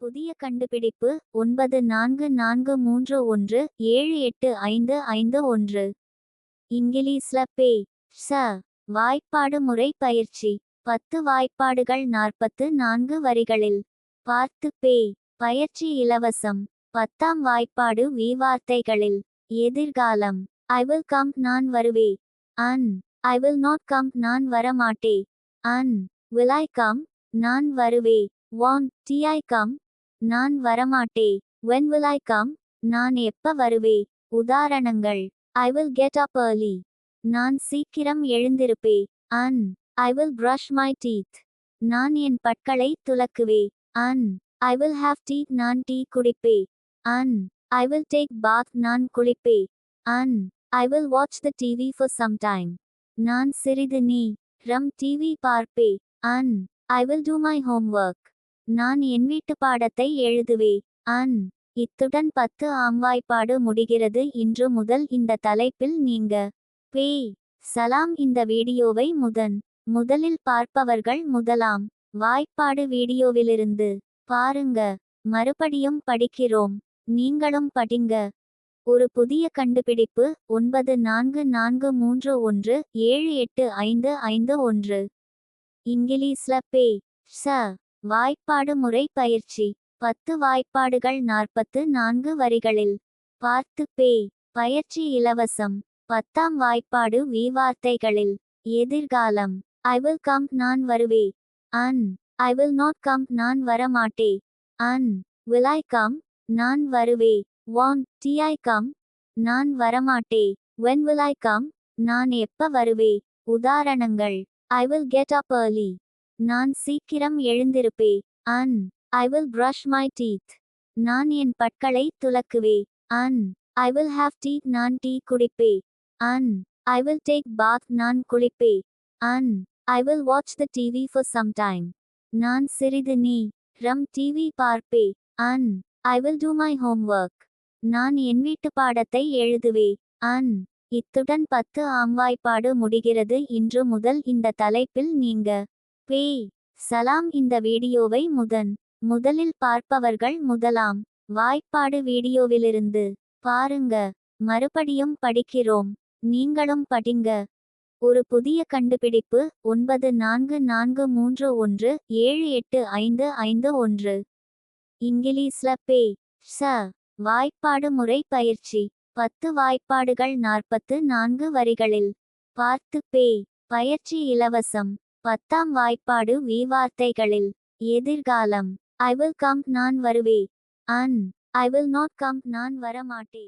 புதிய கண்டுபிடிப்பு ஒன்பது நான்கு நான்கு மூன்று ஒன்று ஏழு எட்டு ஐந்து ஐந்து ஒன்று. இங்கிலீஷ்ல பே. ச. வாய்ப்பாடு முறை பயிற்சி. பத்து வாய்ப்பாடுகள் நாற்பத்து நான்கு வரிகளில். பார்த்து பே. பயிற்சி இலவசம். பத்தாம் வாய்ப்பாடு வி வார்த்தைகளில் எதிர்காலம். ஐ வில் கம் நான் வருவே. And. I will not come நான் வரமாட்டே. அன். வில் ஐ கம் நான் வருவே. வான். டி ஐ கம் நான் வரமாட்டே. வென் வில் ஐ கம் நான் எப்ப வருவே? உதாரணங்கள். I will get up early நான் சீக்கிரம் எழுந்திருப்பே. An I will brush my teeth நான் என் பற்களை துலக்குவே. An I will have tea நான் டீ குடிப்பே. An I will take bath நான் குளிப்பே. An I will watch the TV for some time நான் சிறிது நீ. ரம் TV பார்ப்பே. And I will do my homework நான் என் வீட்டு பாடத்தை எழுதுவே. அன். இத்துடன் பத்து ஆம்வாய்ப்பாடு முடிகிறது. இன்று முதல் இந்த தலைப்பில் நீங்க. பே. சலாம் இந்த வீடியோவை முதன். முதலில் பார்ப்பவர்கள் முதலாம். வாய்ப்பாடு வீடியோவிலிருந்து. பாருங்க. மறுபடியும் படிக்கிறோம். நீங்களும் படிங்க. ஒரு புதிய கண்டுபிடிப்பு. ஒன்பது நான்கு நான்கு மூன்று ஒன்று ஏழு எட்டு ஐந்து ஐந்து ஒன்று. இங்கிலீஷ்ல பே. ச. வாய்ப்பாடு முறை பயிற்சி. பத்து வாய்ப்பாடுகள் நாற்பத்து நான்கு வரிகளில். பார்த்து பே. பயிற்சி இலவசம். பத்தாம் வாய்ப்பாடு வி வார்த்தைகளில் எதிர்காலம். ஐ வில் கம் நான் வருவே. And I will not come நான் வரமாட்டே. அன் வில் ஐ கம் நான் வருவே. வான் டி ஐ கம் நான் வரமாட்டே. வென் வில் ஐ கம் நான் எப்ப வருவே? உதாரணங்கள். I will get up early நான் சீக்கிரம் எழுந்திருப்பே. An I will brush my teeth நான் என் பற்களை துலக்குவே. An I will have tea நான் டீ குடிப்பே. An I will take bath நான் குளிப்பே. An I will watch the TV for some time நான் சிறிது நீ ரம் TV பார்ப்பே. And I will do my homework நான் என் வீட்டு பாடத்தை எழுதுவே. அன் இத்துடன் பத்து ஆம்வாய்ப்பாடு முடிகிறது. இன்று முதல் இந்த தலைப்பில் நீங்க பே சலாம் இந்த வீடியோவை முதன் முதலில் பார்ப்பவர்கள் முதலாம். வாய்ப்பாடு வீடியோவிலிருந்து பாருங்க. மறுபடியும் படிக்கிறோம். நீங்களும் படிங்க. ஒரு புதிய கண்டுபிடிப்பு ஒன்பது நான்கு நான்கு மூன்று ஒன்று ஏழு எட்டு ஐந்து ஐந்து ஒன்று. இங்கிலீஷ்ல பே ச. வாய்ப்பாடு முறை பயிற்சி. பத்து வாய்ப்பாடுகள் நாற்பத்து நான்கு வரிகளில். பார்த்து பே பயிற்சி இலவசம். பத்தாம் வாய்ப்பாடு வி வார்த்தைகளில் எதிர்காலம். ஐ வில் கம் நான் வருவே and I will not come நான் வரமாட்டே